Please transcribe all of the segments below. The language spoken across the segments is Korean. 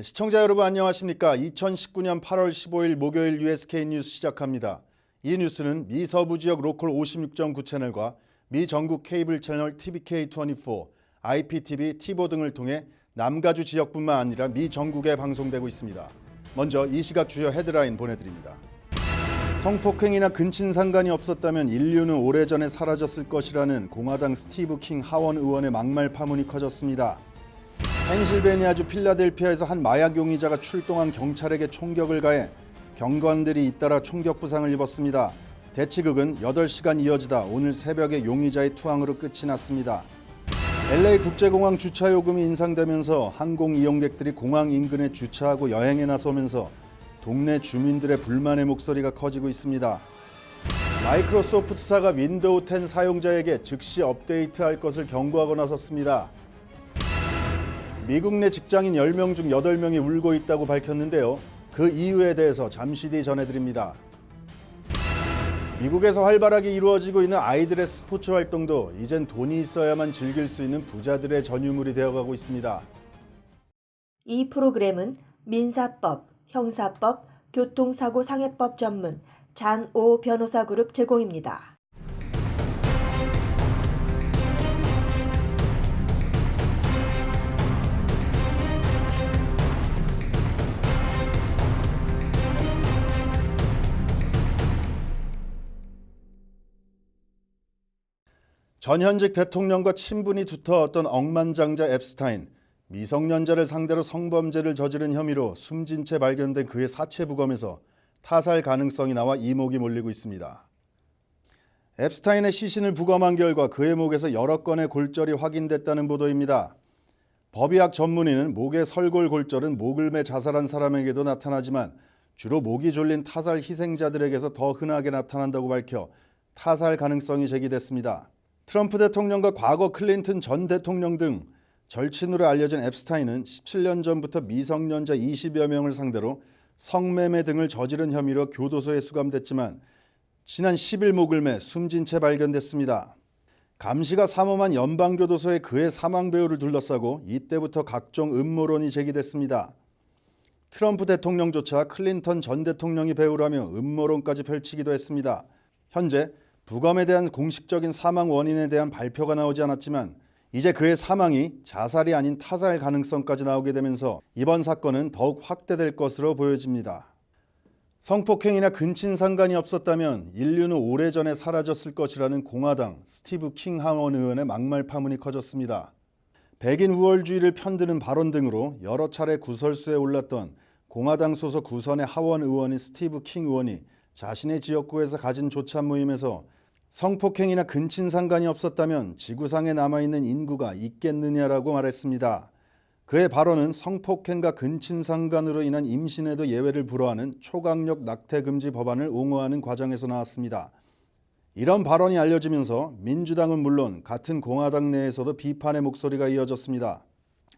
네, 시청자 여러분 안녕하십니까? 2019년 8월 15일 목요일 USK 뉴스 시작합니다. 이 뉴스는 미 서부 지역 로컬 56.9 채널과 미 전국 케이블 채널 TVK24, IPTV, 티보 등을 통해 남가주 지역뿐만 아니라 미 전국에 방송되고 있습니다. 먼저 이 시각 주요 헤드라인 보내드립니다. 성폭행이나 근친 상관이 없었다면 인류는 오래전에 사라졌을 것이라는 공화당 스티브 킹 하원 의원의 막말 파문이 커졌습니다. 펜실베니아주 필라델피아에서 한 마약 용의자가 출동한 경찰에게 총격을 가해 경관들이 잇따라 총격 부상을 입었습니다. 대치극은 8시간 이어지다 오늘 새벽에 용의자의 투항으로 끝이 났습니다. LA 국제공항 주차 요금이 인상되면서 항공 이용객들이 공항 인근에 주차하고 여행에 나서면서 동네 주민들의 불만의 목소리가 커지고 있습니다. 마이크로소프트사가 윈도우 10 사용자에게 즉시 업데이트할 것을 경고하고 나섰습니다. 미국 내 직장인 10명 중 8명이 울고 있다고 밝혔는데요. 그 이유에 대해서 잠시 뒤 전해드립니다. 미국에서 활발하게 이루어지고 있는 아이들의 스포츠 활동도 이젠 돈이 있어야만 즐길 수 있는 부자들의 전유물이 되어가고 있습니다. 이 프로그램은 민사법, 형사법, 교통사고 상해법 전문 잔오 변호사 그룹 제공입니다. 전현직 대통령과 친분이 두터웠던 억만장자 앱스타인 미성년자를 상대로 성범죄를 저지른 혐의로 숨진 채 발견된 그의 사체 부검에서 타살 가능성이 나와 이목이 몰리고 있습니다. 앱스타인의 시신을 부검한 결과 그의 목에서 여러 건의 골절이 확인됐다는 보도입니다. 법의학 전문의는 목의 설골 골절은 목을 매 자살한 사람에게도 나타나지만 주로 목이 졸린 타살 희생자들에게서 더 흔하게 나타난다고 밝혀 타살 가능성이 제기됐습니다. 트럼프 대통령과 과거 클린턴 전 대통령 등 절친으로 알려진 앱스타인은 17년 전부터 미성년자 20여 명을 상대로 성매매 등을 저지른 혐의로 교도소에 수감됐지만 지난 10일 목을 매 숨진 채 발견됐습니다. 감시가 삼엄한 연방교도소에 그의 사망 배우를 둘러싸고 이때부터 각종 음모론이 제기됐습니다. 트럼프 대통령조차 클린턴 전 대통령이 배우라며 음모론까지 펼치기도 했습니다. 현재 부검에 대한 공식적인 사망 원인에 대한 발표가 나오지 않았지만 이제 그의 사망이 자살이 아닌 타살 가능성까지 나오게 되면서 이번 사건은 더욱 확대될 것으로 보여집니다. 성폭행이나 근친 상관이 없었다면 인류는 오래전에 사라졌을 것이라는 공화당 스티브 킹 하원 의원의 막말 파문이 커졌습니다. 백인 우월주의를 편드는 발언 등으로 여러 차례 구설수에 올랐던 공화당 소속 구선의 하원 의원인 스티브 킹 의원이 자신의 지역구에서 가진 조찬 모임에서 성폭행이나 근친 상관이 없었다면 지구상에 남아있는 인구가 있겠느냐라고 말했습니다. 그의 발언은 성폭행과 근친 상간으로 인한 임신에도 예외를 불허하는 초강력 낙태 금지 법안을 옹호하는 과정에서 나왔습니다. 이런 발언이 알려지면서 민주당은 물론 같은 공화당 내에서도 비판의 목소리가 이어졌습니다.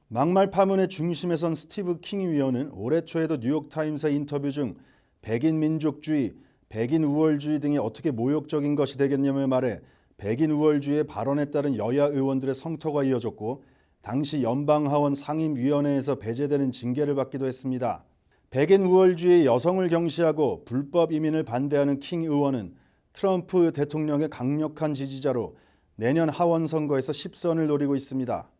막말 파문의 중심에 선 스티브 킹 위원은 올해 초에도 뉴욕타임스의 인터뷰 중 백인 민족주의, 백인 우월주의 등이 어떻게 모욕적인 것이 되겠냐며 말해 백인 우월주의의 발언에 따른 여야 의원들의 성토가 이어졌고 당시 연방하원 상임위원회에서 배제되는 징계를 받기도 했습니다. 백인 우월주의 여성을 경시하고 불법 이민을 반대하는 킹 의원은 트럼프 대통령의 강력한 지지자로 내년 하원 선거에서 10선을 노리고 있습니다.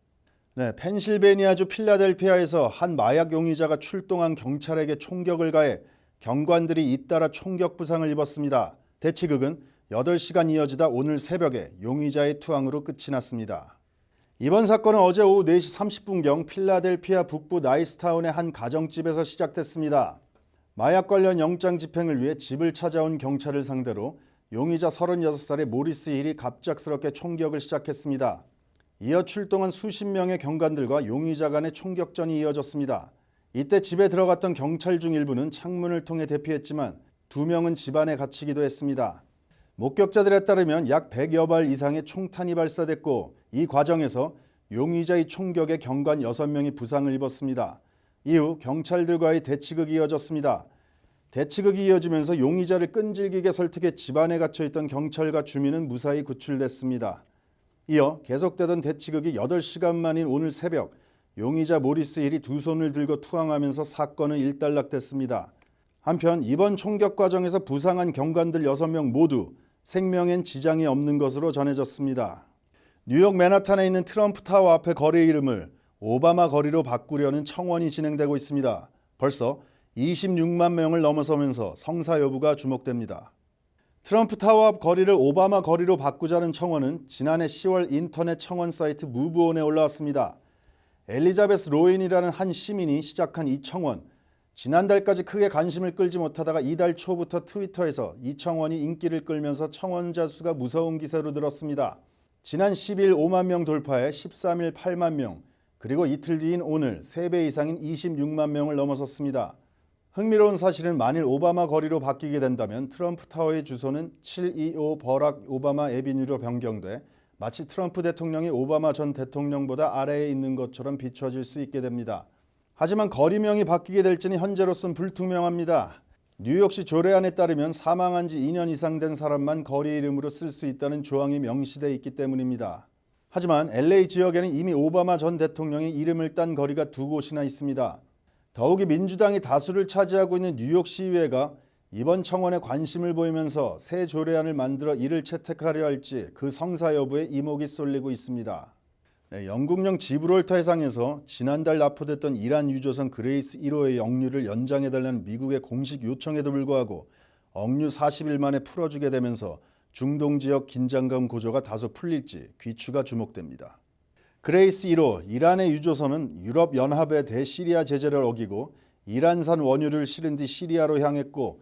네, 펜실베니아주 필라델피아에서 한 마약 용의자가 출동한 경찰에게 총격을 가해 경관들이 잇따라 총격 부상을 입었습니다. 대치극은 8시간 이어지다 오늘 새벽에 용의자의 투항으로 끝이 났습니다. 이번 사건은 어제 오후 4시 30분경 필라델피아 북부 나이스타운의 한 가정집에서 시작됐습니다. 마약 관련 영장 집행을 위해 집을 찾아온 경찰을 상대로 용의자 36살의 모리스 힐이 갑작스럽게 총격을 시작했습니다. 이어 출동한 수십 명의 경관들과 용의자 간의 총격전이 이어졌습니다. 이때 집에 들어갔던 경찰 중 일부는 창문을 통해 대피했지만 두 명은 집 안에 갇히기도 했습니다. 목격자들에 따르면 약 100여 발 이상의 총탄이 발사됐고 이 과정에서 용의자의 총격에 경관 6명이 부상을 입었습니다. 이후 경찰들과의 대치극이 이어졌습니다. 대치극이 이어지면서 용의자를 끈질기게 설득해 집안에 갇혀 있던 경찰과 주민은 무사히 구출됐습니다. 이어 계속되던 대치극이 8시간 만인 오늘 새벽 용의자 모리스 힐이 두 손을 들고 투항하면서 사건은 일단락됐습니다. 한편 이번 총격 과정에서 부상한 경관들 6명 모두 생명엔 지장이 없는 것으로 전해졌습니다. 뉴욕 맨하탄에 있는 트럼프 타워 앞의 거리 이름을 오바마 거리로 바꾸려는 청원이 진행되고 있습니다. 벌써 26만 명을 넘어서면서 성사 여부가 주목됩니다. 트럼프 타워 앞 거리를 오바마 거리로 바꾸자는 청원은 지난해 10월 인터넷 청원 사이트 무브온에 올라왔습니다. 엘리자베스 로인이라는 한 시민이 시작한 이 청원. 지난달까지 크게 관심을 끌지 못하다가 이달 초부터 트위터에서 이 청원이 인기를 끌면서 청원자 수가 무서운 기세로 늘었습니다. 지난 10일 5만 명 돌파해 13일 8만 명, 그리고 이틀 뒤인 오늘 3배 이상인 26만 명을 넘어섰습니다. 흥미로운 사실은 만일 오바마 거리로 바뀌게 된다면 트럼프 타워의 주소는 725 버락 오바마 에비뉴로 변경돼 마치 트럼프 대통령이 오바마 전 대통령보다 아래에 있는 것처럼 비춰질 수 있게 됩니다. 하지만 거리명이 바뀌게 될지는 현재로선 불투명합니다. 뉴욕시 조례안에 따르면 사망한 지 2년 이상 된 사람만 거리 이름으로 쓸 수 있다는 조항이 명시돼 있기 때문입니다. 하지만 LA 지역에는 이미 오바마 전 대통령이 이름을 딴 거리가 두 곳이나 있습니다. 더욱이 민주당이 다수를 차지하고 있는 뉴욕 시의회가 이번 청원에 관심을 보이면서 새 조례안을 만들어 이를 채택하려 할지 그 성사 여부에 이목이 쏠리고 있습니다. 네, 영국령 지브롤터 해상에서 지난달 납포됐던 이란 유조선 그레이스 1호의 역류를 연장해달라는 미국의 공식 요청에도 불구하고 억류 40일 만에 풀어주게 되면서 중동 지역 긴장감 고조가 다소 풀릴지 귀추가 주목됩니다. 그레이스 1호 이란의 유조선은 유럽 연합의 대시리아 제재를 어기고 이란산 원유를 실은 뒤 시리아로 향했고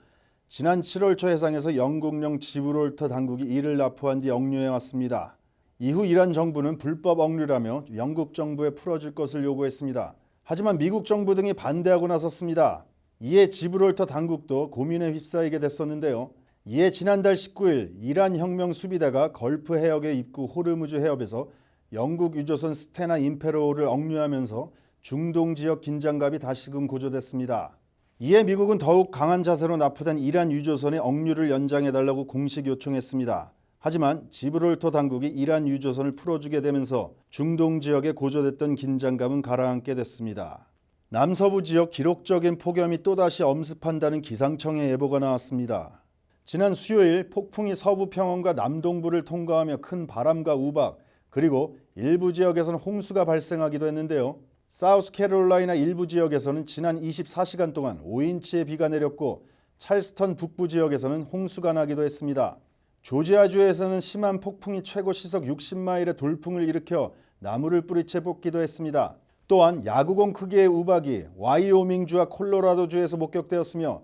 지난 7월 초 해상에서 영국령 지브롤터 당국이 이를 납포한 뒤 억류해 왔습니다. 이후 이란 정부는 불법 억류라며 영국 정부에 풀어줄 것을 요구했습니다. 하지만 미국 정부 등이 반대하고 나섰습니다. 이에 지브롤터 당국도 고민에 휩싸이게 됐었는데요. 이에 지난달 19일 이란 혁명 수비대가 걸프 해역의 입구 호르무즈 해협에서 영국 유조선 스테나 임페로를 억류하면서 중동 지역 긴장감이 다시금 고조됐습니다. 이에 미국은 더욱 강한 자세로 납포된 이란 유조선의 억류를 연장해달라고 공식 요청했습니다. 하지만 지브롤터 당국이 이란 유조선을 풀어주게 되면서 중동 지역에 고조됐던 긴장감은 가라앉게 됐습니다. 남서부 지역 기록적인 폭염이 또다시 엄습한다는 기상청의 예보가 나왔습니다. 지난 수요일 폭풍이 서부 평원과 남동부를 통과하며 큰 바람과 우박 그리고 일부 지역에서는 홍수가 발생하기도 했는데요. 사우스캐롤라이나 일부 지역에서는 지난 24시간 동안 5인치의 비가 내렸고 찰스턴 북부 지역에서는 홍수가 나기도 했습니다. 조지아주에서는 심한 폭풍이 최고 시속 60마일의 돌풍을 일으켜 나무를 뿌리채 뽑기도 했습니다. 또한 야구공 크기의 우박이 와이오밍주와 콜로라도주에서 목격되었으며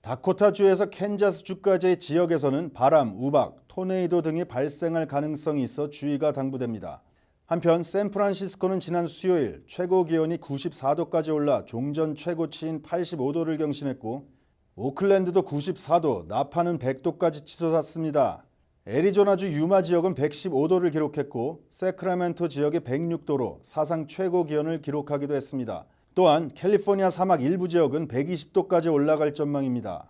다코타주에서 캔자스주까지의 지역에서는 바람, 우박, 토네이도 등이 발생할 가능성이 있어 주의가 당부됩니다. 한편 샌프란시스코는 지난 수요일 최고 기온이 94도까지 올라 종전 최고치인 85도를 경신했고 오클랜드도 94도, 나파는 100도까지 치솟았습니다. 애리조나주 유마 지역은 115도를 기록했고 세크라멘토 지역이 106도로 사상 최고 기온을 기록하기도 했습니다. 또한 캘리포니아 사막 일부 지역은 120도까지 올라갈 전망입니다.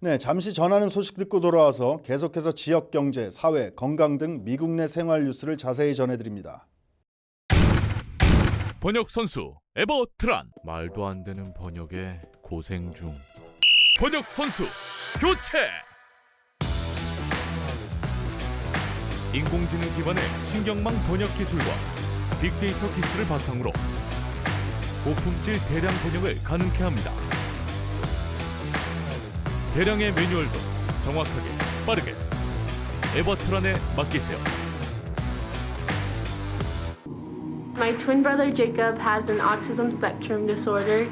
네, 잠시 전하는 소식 듣고 돌아와서 계속해서 지역 경제, 사회, 건강 등 미국 내 생활 뉴스를 자세히 전해드립니다. 번역 선수 에버트란 말도 안 되는 번역에 고생 중 번역 선수 교체 인공지능 기반의 신경망 번역 기술과 빅데이터 기술을 바탕으로 고품질 대량 번역을 가능케 합니다. 대량의 매뉴얼도 정확하게 빠르게 에버트란에 맡기세요. My twin brother Jacob has an autism spectrum disorder.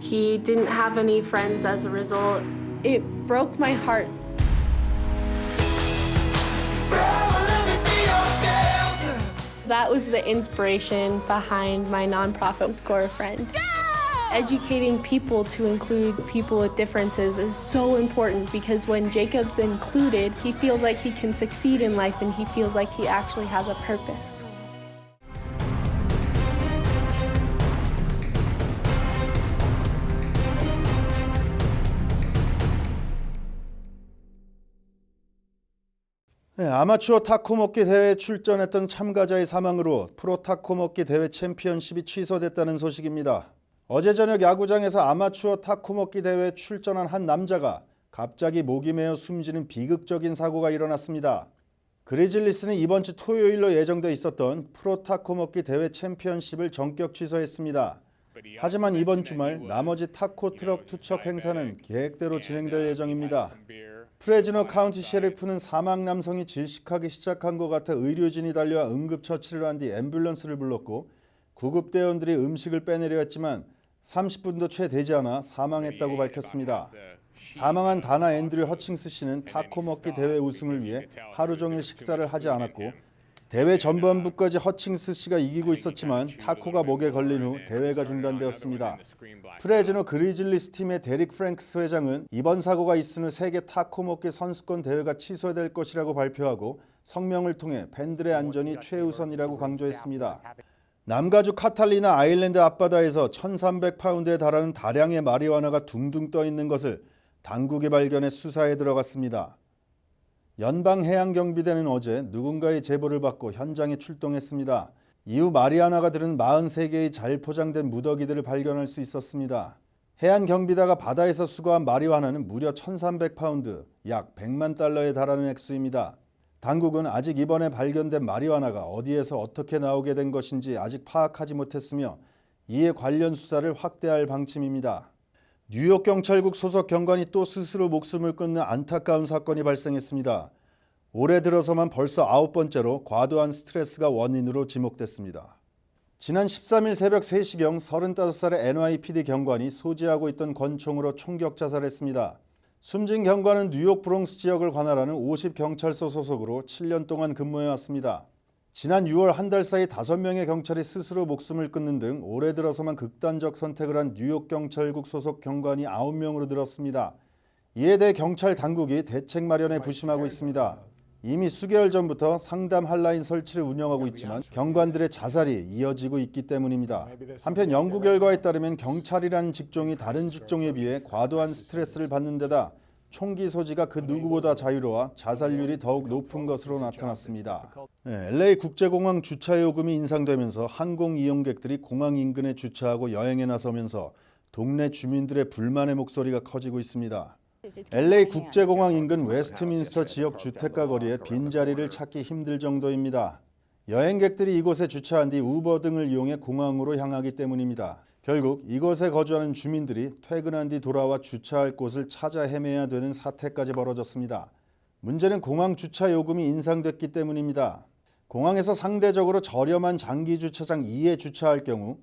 He didn't have any friends as a result. It broke my heart. That was the inspiration behind my nonprofit Score a Friend. Educating people to include people with differences is so important because when Jacob's included, he feels like he can succeed in life and he feels like he actually has a purpose. 네, 아마추어 타코 먹기 대회에 출전했던 참가자의 사망으로 프로 타코 먹기 대회 챔피언십이 취소됐다는 소식입니다. 어제 저녁 야구장에서 아마추어 타코 먹기 대회에 출전한 한 남자가 갑자기 목이 메어 숨지는 비극적인 사고가 일어났습니다. 그리즐리스는 이번 주 토요일로 예정돼 있었던 프로 타코 먹기 대회 챔피언십을 전격 취소했습니다. 하지만 이번 주말 나머지 타코 트럭 투척 행사는 계획대로 진행될 예정입니다. 프레즈너 카운티 셰리프는 사망 남성이 질식하기 시작한 것 같아 의료진이 달려와 응급 처치를 한 뒤 앰뷸런스를 불렀고 구급대원들이 음식을 빼내려 했지만 30분도 채 되지 않아 사망했다고 밝혔습니다. 사망한 다나 앤드류 허칭스 씨는 타코 먹기 대회 우승을 위해 하루 종일 식사를 하지 않았고 대회 전반부까지 허칭스 씨가 이기고 있었지만 타코가 목에 걸린 후 대회가 중단되었습니다. 프레즈너 그리즐리스 팀의 데릭 프랭크스 회장은 이번 사고가 있은 후 세계 타코 먹기 선수권 대회가 취소될 것이라고 발표하고 성명을 통해 팬들의 안전이 최우선이라고 강조했습니다. 남가주 카탈리나 아일랜드 앞바다에서 1,300파운드에 달하는 다량의 마리화나가 둥둥 떠 있는 것을 당국이 발견해 수사에 들어갔습니다. 연방해양경비대는 어제 누군가의 제보를 받고 현장에 출동했습니다. 이후 마리아나가 들은 43개의 잘 포장된 무더기들을 발견할 수 있었습니다. 해안경비대가 바다에서 수거한 마리화나는 무려 1,300파운드, 약 100만 달러에 달하는 액수입니다. 당국은 아직 이번에 발견된 마리화나가 어디에서 어떻게 나오게 된 것인지 아직 파악하지 못했으며 이에 관련 수사를 확대할 방침입니다. 뉴욕 경찰국 소속 경관이 또 스스로 목숨을 끊는 안타까운 사건이 발생했습니다. 올해 들어서만 벌써 아홉 번째로 과도한 스트레스가 원인으로 지목됐습니다. 지난 13일 새벽 3시경 35살의 NYPD 경관이 소지하고 있던 권총으로 총격 자살했습니다. 숨진 경관은 뉴욕 브롱스 지역을 관할하는 50경찰서 소속으로 7년 동안 근무해왔습니다. 지난 6월 한 달 사이 5명의 경찰이 스스로 목숨을 끊는 등 올해 들어서만 극단적 선택을 한 뉴욕 경찰국 소속 경관이 9명으로 늘었습니다. 이에 대해 경찰 당국이 대책 마련에 부심하고 있습니다. 이미 수개월 전부터 상담 한라인 설치를 운영하고 있지만 경관들의 자살이 이어지고 있기 때문입니다. 한편 연구 결과에 따르면 경찰이라는 직종이 다른 직종에 비해 과도한 스트레스를 받는 데다 총기 소지가 그 누구보다 자유로워 자살률이 더욱 높은 것으로 나타났습니다. 네, LA 국제공항 주차 요금이 인상되면서 항공 이용객들이 공항 인근에 주차하고 여행에 나서면서 동네 주민들의 불만의 목소리가 커지고 있습니다. LA 국제공항 인근 웨스트민스터 지역 주택가 거리에 빈자리를 찾기 힘들 정도입니다. 여행객들이 이곳에 주차한 뒤 우버 등을 이용해 공항으로 향하기 때문입니다. 결국 이곳에 거주하는 주민들이 퇴근한 뒤 돌아와 주차할 곳을 찾아 헤매야 되는 사태까지 벌어졌습니다. 문제는 공항 주차 요금이 인상됐기 때문입니다. 공항에서 상대적으로 저렴한 장기 주차장 2에 주차할 경우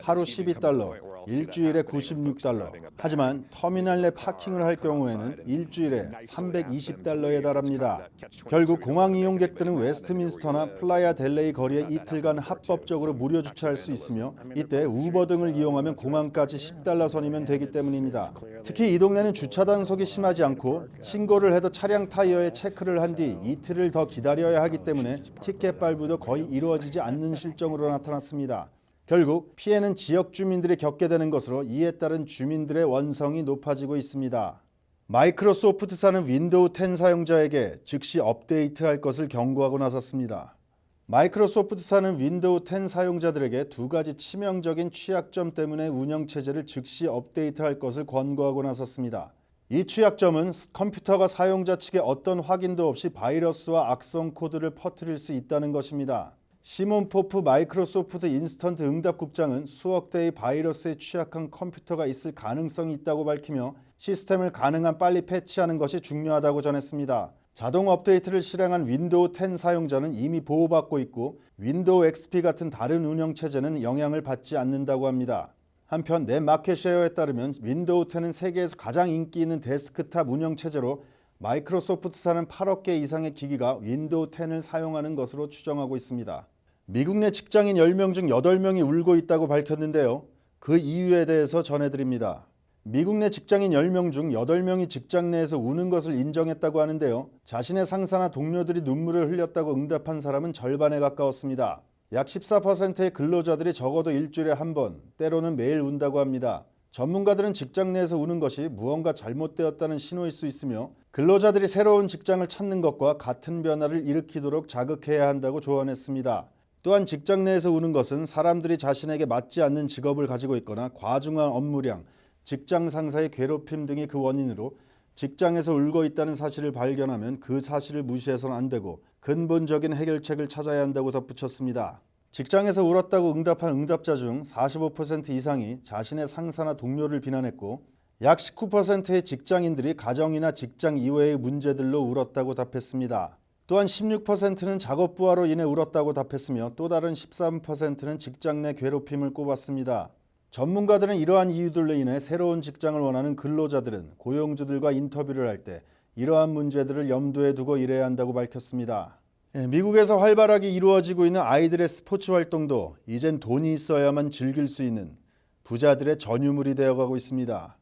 하루 12달러, 일주일에 96달러. 하지만 터미널 내 파킹을 할 경우에는 일주일에 320달러에 달합니다. 결국 공항 이용객들은 웨스트민스터나 플라야 델레이 거리에 이틀간 합법적으로 무료 주차할 수 있으며 이때 우버 등을 이용하면 공항까지 10달러 선이면 되기 때문입니다. 특히 이 동네는 주차 단속이 심하지 않고 신고를 해도 차량 타이어에 체크를 한 뒤 이틀을 더 기다려야 하기 때문에 티켓 발부도 거의 이루어지지 않는 실정으로 나타났습니다. 결국 피해는 지역 주민들이 겪게 되는 것으로 이에 따른 주민들의 원성이 높아지고 있습니다. 마이크로소프트사는 윈도우 10 사용자에게 즉시 업데이트할 것을 경고하고 나섰습니다. 마이크로소프트사는 윈도우 10 사용자들에게 두 가지 치명적인 취약점 때문에 운영 체제를 즉시 업데이트할 것을 권고하고 나섰습니다. 이 취약점은 컴퓨터가 사용자 측에 어떤 확인도 없이 바이러스와 악성 코드를 퍼뜨릴 수 있다는 것입니다. 시몬 포프 마이크로소프트 인스턴트 응답국장은 수억 대의 바이러스에 취약한 컴퓨터가 있을 가능성이 있다고 밝히며 시스템을 가능한 빨리 패치하는 것이 중요하다고 전했습니다. 자동 업데이트를 실행한 윈도우 10 사용자는 이미 보호받고 있고 윈도우 XP 같은 다른 운영 체제는 영향을 받지 않는다고 합니다. 한편 내 마켓쉐어에 따르면 윈도우 10은 세계에서 가장 인기 있는 데스크탑 운영 체제로 마이크로소프트사는 8억 개 이상의 기기가 윈도우 10을 사용하는 것으로 추정하고 있습니다. 미국 내 직장인 10명 중 8명이 울고 있다고 밝혔는데요. 그 이유에 대해서 전해드립니다. 미국 내 직장인 10명 중 8명이 직장 내에서 우는 것을 인정했다고 하는데요. 자신의 상사나 동료들이 눈물을 흘렸다고 응답한 사람은 절반에 가까웠습니다. 약 14%의 근로자들이 적어도 일주일에 한 번, 때로는 매일 운다고 합니다. 전문가들은 직장 내에서 우는 것이 무언가 잘못되었다는 신호일 수 있으며 근로자들이 새로운 직장을 찾는 것과 같은 변화를 일으키도록 자극해야 한다고 조언했습니다. 또한 직장 내에서 우는 것은 사람들이 자신에게 맞지 않는 직업을 가지고 있거나 과중한 업무량, 직장 상사의 괴롭힘 등이 그 원인으로 직장에서 울고 있다는 사실을 발견하면 그 사실을 무시해서는 안 되고 근본적인 해결책을 찾아야 한다고 덧붙였습니다. 직장에서 울었다고 응답한 응답자 중 45% 이상이 자신의 상사나 동료를 비난했고 약 19%의 직장인들이 가정이나 직장 이외의 문제들로 울었다고 답했습니다. 또한 16%는 작업 부하로 인해 울었다고 답했으며 또 다른 13%는 직장 내 괴롭힘을 꼽았습니다. 전문가들은 이러한 이유들로 인해 새로운 직장을 원하는 근로자들은 고용주들과 인터뷰를 할 때 이러한 문제들을 염두에 두고 일해야 한다고 밝혔습니다. 예, 미국에서 활발하게 이루어지고 있는 아이들의 스포츠 활동도 이젠 돈이 있어야만 즐길 수 있는 부자들의 전유물이 되어가고 있습니다.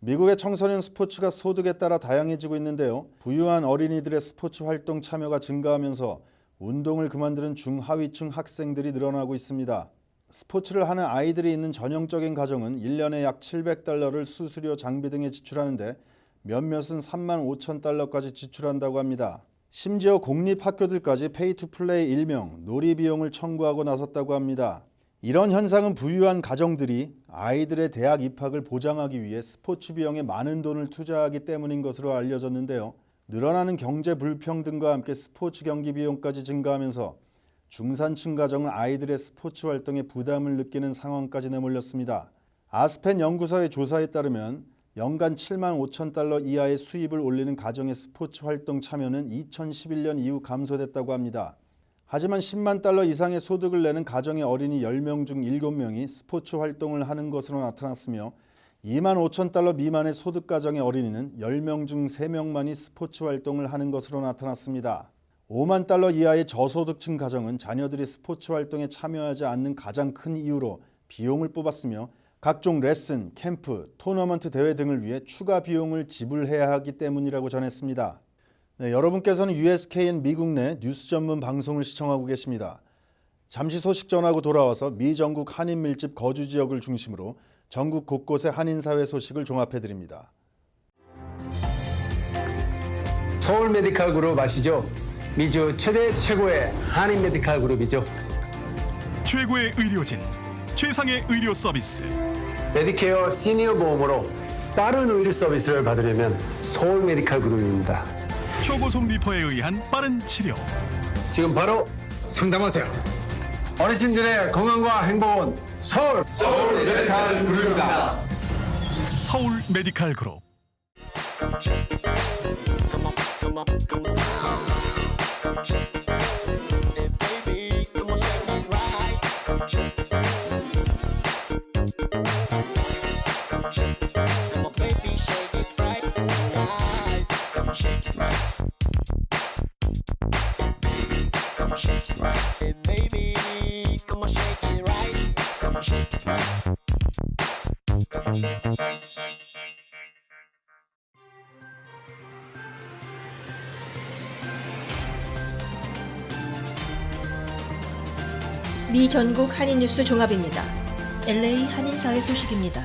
미국의 청소년 스포츠가 소득에 따라 다양해지고 있는데요. 부유한 어린이들의 스포츠 활동 참여가 증가하면서 운동을 그만두는 중하위층 학생들이 늘어나고 있습니다. 스포츠를 하는 아이들이 있는 전형적인 가정은 1년에 약 700달러를 수수료, 장비 등에 지출하는데 몇몇은 3만 5천 달러까지 지출한다고 합니다. 심지어 공립 학교들까지 페이 투 플레이 일명 놀이 비용을 청구하고 나섰다고 합니다. 이런 현상은 부유한 가정들이 아이들의 대학 입학을 보장하기 위해 스포츠 비용에 많은 돈을 투자하기 때문인 것으로 알려졌는데요. 늘어나는 경제 불평등과 함께 스포츠 경기 비용까지 증가하면서 중산층 가정은 아이들의 스포츠 활동에 부담을 느끼는 상황까지 내몰렸습니다. 아스펜 연구소의 조사에 따르면 연간 7만 5천 달러 이하의 수입을 올리는 가정의 스포츠 활동 참여는 2011년 이후 감소됐다고 합니다. 하지만 10만 달러 이상의 소득을 내는 가정의 어린이 10명 중 7명이 스포츠 활동을 하는 것으로 나타났으며 2만 5천 달러 미만의 소득 가정의 어린이는 10명 중 3명만이 스포츠 활동을 하는 것으로 나타났습니다. 5만 달러 이하의 저소득층 가정은 자녀들이 스포츠 활동에 참여하지 않는 가장 큰 이유로 비용을 뽑았으며 각종 레슨, 캠프, 토너먼트 대회 등을 위해 추가 비용을 지불해야 하기 때문이라고 전했습니다. 네, 여러분께서는 USKN 미국 내 뉴스 전문 방송을 시청하고 계십니다. 잠시 소식 전하고 돌아와서 미 전국 한인 밀집 거주 지역을 중심으로 전국 곳곳의 한인 사회 소식을 종합해 드립니다. 서울 메디칼 그룹 아시죠? 미주 최대 최고의 한인 메디칼 그룹이죠. 최고의 의료진, 최상의 의료 서비스. 메디케어 시니어 보험으로 빠른 의료 서비스를 받으려면 서울 메디칼 그룹입니다. 초고속 리퍼에 의한 빠른 치료. 지금 바로 상담하세요. 어르신들의 건강과 행복은 서울 서울 메디칼 그룹입니다. 서울 메디칼 그룹. 미 전국 한인 뉴스 종합입니다. LA 한인사회 소식입니다.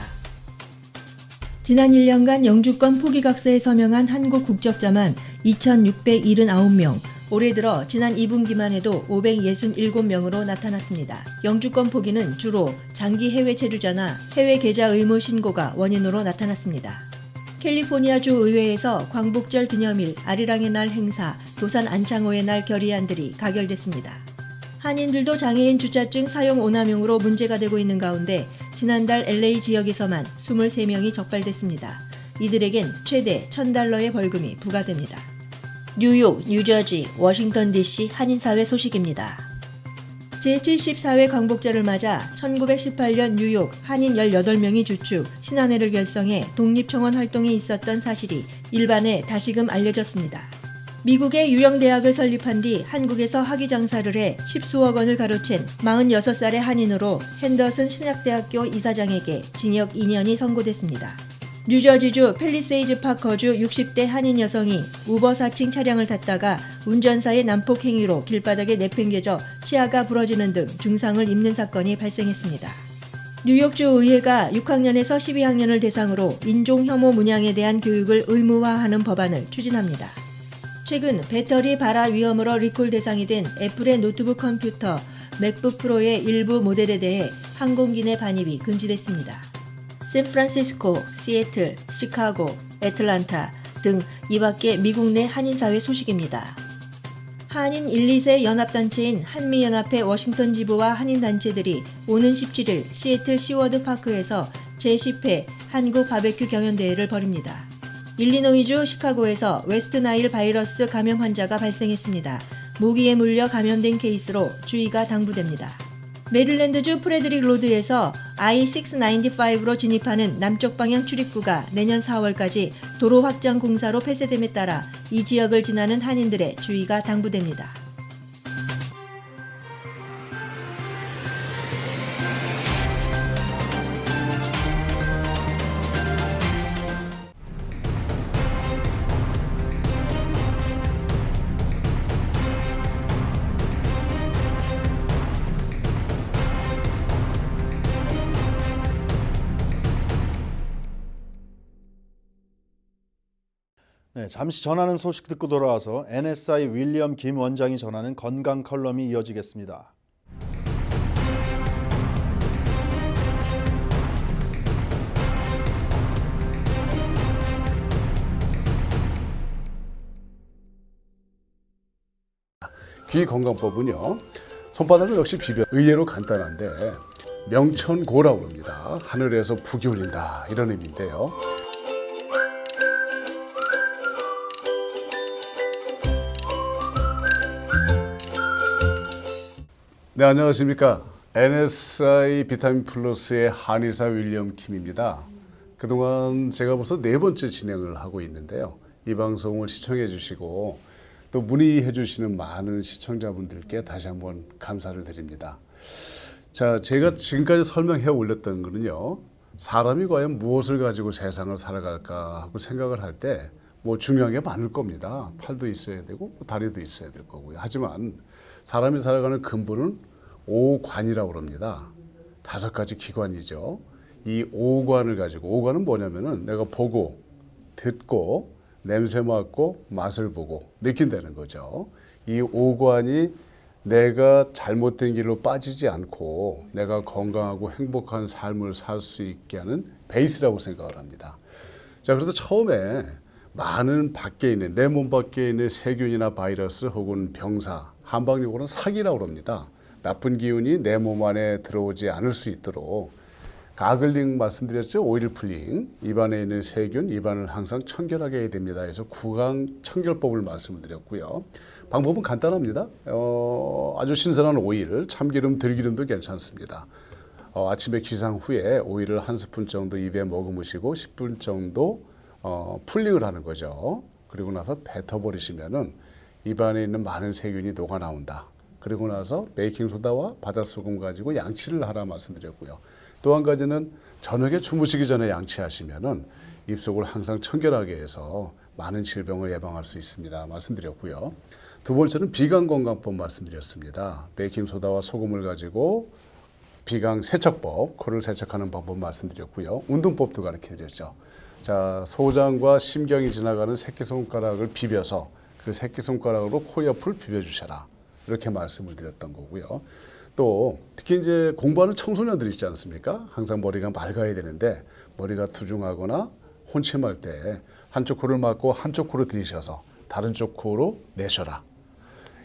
지난 1년간 영주권 포기각서에 서명한 한국 국적자만 2,679명, 올해 들어 지난 2분기만 해도 567명으로 나타났습니다. 영주권 포기는 주로 장기 해외 체류자나 해외 계좌 의무 신고가 원인으로 나타났습니다. 캘리포니아주 의회에서 광복절 기념일 아리랑의 날 행사, 도산 안창호의 날 결의안들이 가결됐습니다. 한인들도 장애인 주차증 사용 오남용으로 문제가 되고 있는 가운데 지난달 LA 지역에서만 23명이 적발됐습니다. 이들에겐 최대 1000달러의 벌금이 부과됩니다. 뉴욕, 뉴저지, 워싱턴 DC 한인사회 소식입니다. 제74회 광복절을 맞아 1918년 뉴욕 한인 18명이 주축 신한회를 결성해 독립청원 활동에 있었던 사실이 일반에 다시금 알려졌습니다. 미국의 유령 대학을 설립한 뒤 한국에서 학위 장사를 해 십수억 원을 가로챈 46살의 한인으로 핸더슨 신학대학교 이사장에게 징역 2년이 선고됐습니다. 뉴저지주 펠리세이즈 팍 거주 60대 한인 여성이 우버 4층 차량을 탔다가 운전사의 난폭 행위로 길바닥에 내팽개져 치아가 부러지는 등 중상을 입는 사건이 발생했습니다. 뉴욕주 의회가 6학년에서 12학년을 대상으로 인종 혐오 문양에 대한 교육을 의무화하는 법안을 추진합니다. 최근 배터리 발화 위험으로 리콜 대상이 된 애플의 노트북 컴퓨터 맥북 프로의 일부 모델에 대해 항공기 내 반입이 금지됐습니다. 샌프란시스코, 시애틀, 시카고, 애틀란타 등 이밖에 미국 내 한인사회 소식입니다. 한인 1, 2세 연합단체인 한미연합회 워싱턴 지부와 한인단체들이 오는 17일 시애틀 시워드 파크에서 제10회 한국 바베큐 경연대회를 벌입니다. 일리노이주 시카고에서 웨스트 나일 바이러스 감염 환자가 발생했습니다. 모기에 물려 감염된 케이스로 주의가 당부됩니다. 메릴랜드주 프레드릭 로드에서 I-695로 진입하는 남쪽 방향 출입구가 내년 4월까지 도로 확장 공사로 폐쇄됨에 따라 이 지역을 지나는 한인들의 주의가 당부됩니다. 잠시 전하는 소식 듣고 돌아와서 NSI 윌리엄 김 원장이 전하는 건강 컬럼이 이어지겠습니다. 귀 건강법은요 손바닥을 역시 비벼 의외로 간단한데 명천고라고 합니다 하늘에서 북이 울린다 이런 의미인데요 네 안녕하십니까 NSI 비타민 플러스의 한의사 윌리엄 킴입니다 그동안 제가 벌써 네 번째 진행을 하고 있는데요 이 방송을 시청해 주시고 또 문의해 주시는 많은 시청자분들께 다시 한번 감사를 드립니다. 자, 제가 지금까지 설명해 올렸던 거는요. 사람이 과연 무엇을 가지고 세상을 살아갈까 하고 생각을 할 때 뭐 중요한 게 많을 겁니다. 팔도 있어야 되고 다리도 있어야 될 거고요. 하지만 사람이 살아가는 근본은 오관이라고 합니다. 다섯 가지 기관이죠. 이 오관을 가지고 오관은 뭐냐면은 내가 보고 듣고 냄새 맡고 맛을 보고 느낀다는 거죠. 이 오관이 내가 잘못된 길로 빠지지 않고 내가 건강하고 행복한 삶을 살 수 있게 하는 베이스라고 생각을 합니다. 자, 그래서 처음에 많은 밖에 있는 내 몸 밖에 있는 세균이나 바이러스 혹은 병사, 한방용으로는 사기라고 합니다. 나쁜 기운이 내 몸 안에 들어오지 않을 수 있도록 가글링 말씀드렸죠. 오일 풀링. 입안에 있는 세균, 입안을 항상 청결하게 해야 됩니다. 그래서 구강 청결법을 말씀을 드렸고요. 방법은 간단합니다. 어, 아주 신선한 오일, 참기름, 들기름도 괜찮습니다. 어, 아침에 기상 후에 오일을 한 스푼 정도 입에 머금으시고 10분 정도 어, 풀링을 하는 거죠. 그리고 나서 뱉어버리시면은 입안에 있는 많은 세균이 녹아 나온다. 그리고 나서 베이킹 소다와 바닷소금 가지고 양치를 하라 말씀드렸고요. 또 한 가지는 저녁에 주무시기 전에 양치하시면은 입속을 항상 청결하게 해서 많은 질병을 예방할 수 있습니다. 말씀드렸고요. 두 번째는 비강 건강법 말씀드렸습니다. 베이킹 소다와 소금을 가지고 비강 세척법, 코를 세척하는 방법 말씀드렸고요. 운동법도 가르쳐 드렸죠. 자, 소장과 심경이 지나가는 새끼손가락을 비벼서 그 새끼손가락으로 코 옆을 비벼 주셔라. 이렇게 말씀을 드렸던 거고요. 또 특히 이제 공부하는 청소년들 있지 않습니까? 항상 머리가 맑아야 되는데 머리가 투중하거나 혼침할 때 한쪽 코를 막고 한쪽 코로 들이셔서 다른 쪽 코로 내셔라.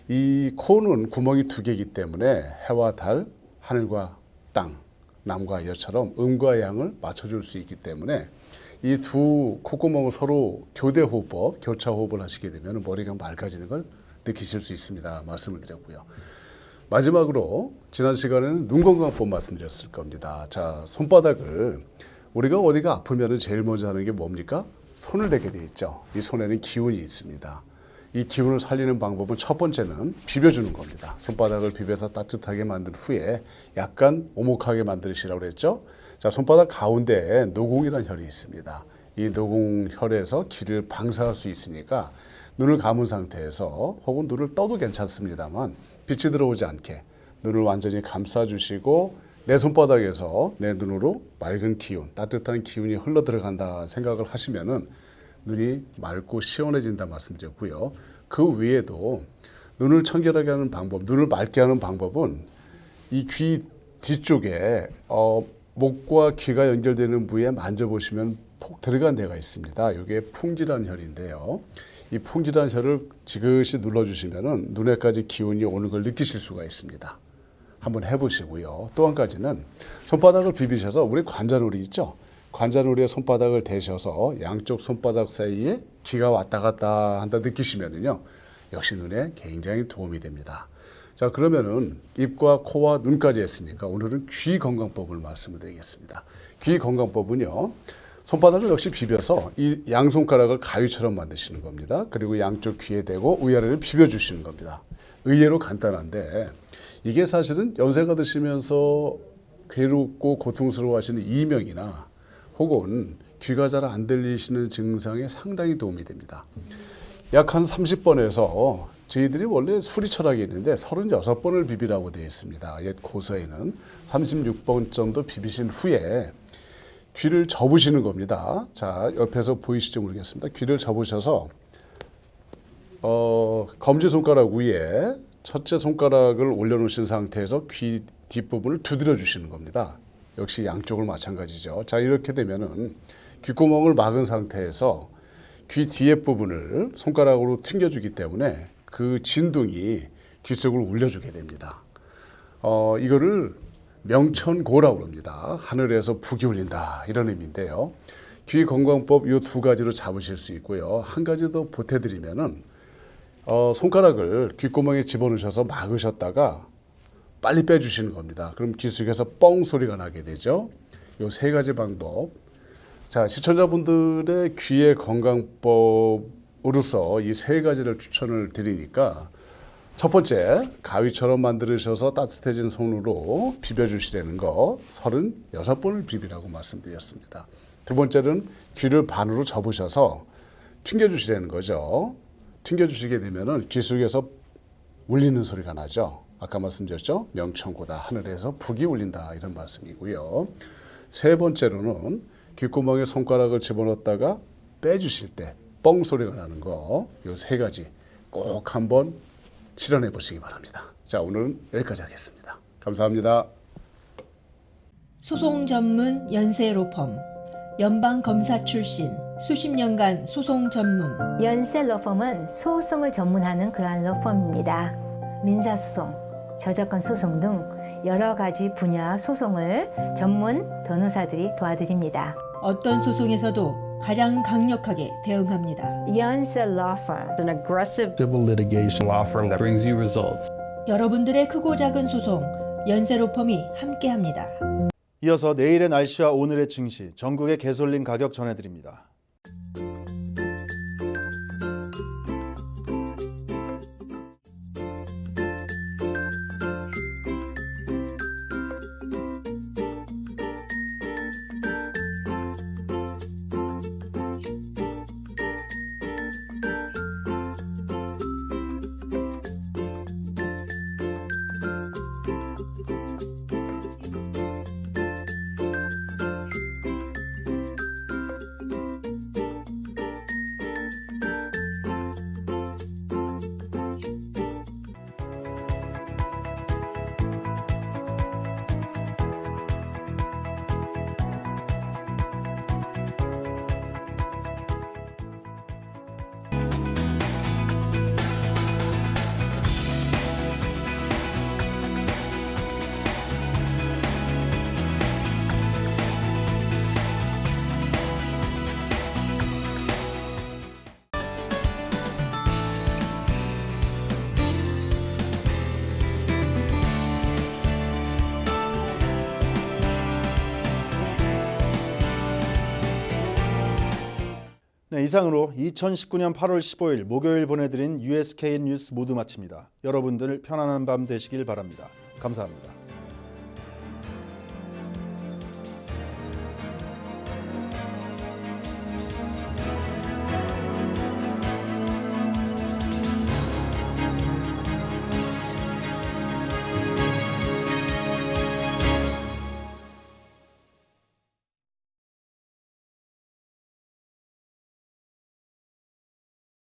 이 코는 구멍이 두 개이기 때문에 해와 달, 하늘과 땅, 남과 여처럼 음과 양을 맞춰줄 수 있기 때문에 이 두 콧구멍을 서로 교대 호흡법, 교차 호흡을 하시게 되면 머리가 맑아지는 걸 느끼실 수 있습니다. 말씀을 드렸고요. 마지막으로 지난 시간에는 눈 건강법 말씀드렸을 겁니다. 자, 손바닥을 우리가 어디가 아프면 제일 먼저 하는 게 뭡니까? 손을 대게 돼 있죠. 이 손에는 기운이 있습니다. 이 기운을 살리는 방법은 첫 번째는 비벼주는 겁니다. 손바닥을 비벼서 따뜻하게 만든 후에 약간 오목하게 만드시라고 그랬죠. 자, 손바닥 가운데에 노궁이라는 혈이 있습니다. 이 노궁혈에서 기를 방사할 수 있으니까 눈을 감은 상태에서 혹은 눈을 떠도 괜찮습니다만 빛이 들어오지 않게 눈을 완전히 감싸주시고 내 손바닥에서 내 눈으로 맑은 기운, 따뜻한 기운이 흘러 들어간다 생각을 하시면은 눈이 맑고 시원해진다 말씀드렸고요. 그 외에도 눈을 청결하게 하는 방법, 눈을 맑게 하는 방법은 이 귀 뒤쪽에 어, 목과 귀가 연결되는 부위에 만져보시면 폭 들어간 데가 있습니다. 이게 풍지란 혈인데요. 이 풍지란 혈을 지그시 눌러주시면은 눈에까지 기운이 오는 걸 느끼실 수가 있습니다. 한번 해보시고요. 또 한 가지는 손바닥을 비비셔서 우리 관자놀이 있죠. 관자놀이에 손바닥을 대셔서 양쪽 손바닥 사이에 기가 왔다 갔다 한다 느끼시면은요. 역시 눈에 굉장히 도움이 됩니다. 자 그러면은 입과 코와 눈까지 했으니까 오늘은 귀 건강법을 말씀을 드리겠습니다. 귀 건강법은요. 손바닥을 역시 비벼서 이 양손가락을 가위처럼 만드시는 겁니다. 그리고 양쪽 귀에 대고 위아래를 비벼 주시는 겁니다. 의외로 간단한데 이게 사실은 연세가 드시면서 괴롭고 고통스러워 하시는 이명이나 혹은 귀가 잘 안 들리시는 증상에 상당히 도움이 됩니다. 약 한 30번에서 저희들이 원래 수리 철학이 있는데 36번을 비비라고 되어 있습니다. 옛 고서에는 36번 정도 비비신 후에 귀를 접으시는 겁니다. 자, 옆에서 보이실지 모르겠습니다. 귀를 접으셔서 어, 검지 손가락 위에 첫째 손가락을 올려놓으신 상태에서 귀 뒷부분을 두드려 주시는 겁니다. 역시 양쪽을 마찬가지죠. 자, 이렇게 되면은 귓구멍을 막은 상태에서 귀 뒤에 부분을 손가락으로 튕겨주기 때문에 그 진동이 귀 속을 울려주게 됩니다. 어, 이거를 명천고라고 합니다. 하늘에서 북이 울린다 이런 의미인데요. 귀 건강법 이 두 가지로 잡으실 수 있고요. 한 가지 더 보태드리면은 어, 손가락을 귓구멍에 집어넣으셔서 막으셨다가 빨리 빼주시는 겁니다. 그럼 귀 속에서 뻥 소리가 나게 되죠. 요세 가지 방법. 자 시청자분들의 귀의 건강법으로서 이 세 가지를 추천을 드리니까 첫 번째 가위처럼 만들으셔서 따뜻해진 손으로 비벼주시라는 거 36번을 비비라고 말씀드렸습니다. 두 번째는 귀를 반으로 접으셔서 튕겨주시라는 거죠. 튕겨주시게 되면은 귀 속에서 울리는 소리가 나죠. 아까 말씀드렸죠. 명천고다 하늘에서 북이 울린다 이런 말씀이고요. 세 번째로는 귓구멍에 손가락을 집어넣었다가 빼주실 때 뻥 소리가 나는 거 요 세 가지 꼭 한번 실현해 보시기 바랍니다. 자 오늘은 여기까지 하겠습니다. 감사합니다. 소송 전문 연세 로펌, 연방 검사 출신, 수십 년간 소송 전문, 연세 러펌은 소송을 전문하는 그러한 러펌입니다. 민사소송, 저작권 소송 등 여러 가지 분야 소송을 전문 변호사들이 도와드립니다. 어떤 소송에서도 가장 강력하게 대응합니다. 연세 러펌 an aggressive civil litigation law firm that brings you results. 여러분들의 크고 작은 소송, 연세 로펌이 함께합니다. 이어서 내일의 날씨와 오늘의 증시, 전국의 개솔린 가격 전해드립니다. 네, 이상으로 2019년 8월 15일 목요일 보내드린 USK 뉴스 모두 마칩니다. 여러분들 편안한 밤 되시길 바랍니다. 감사합니다.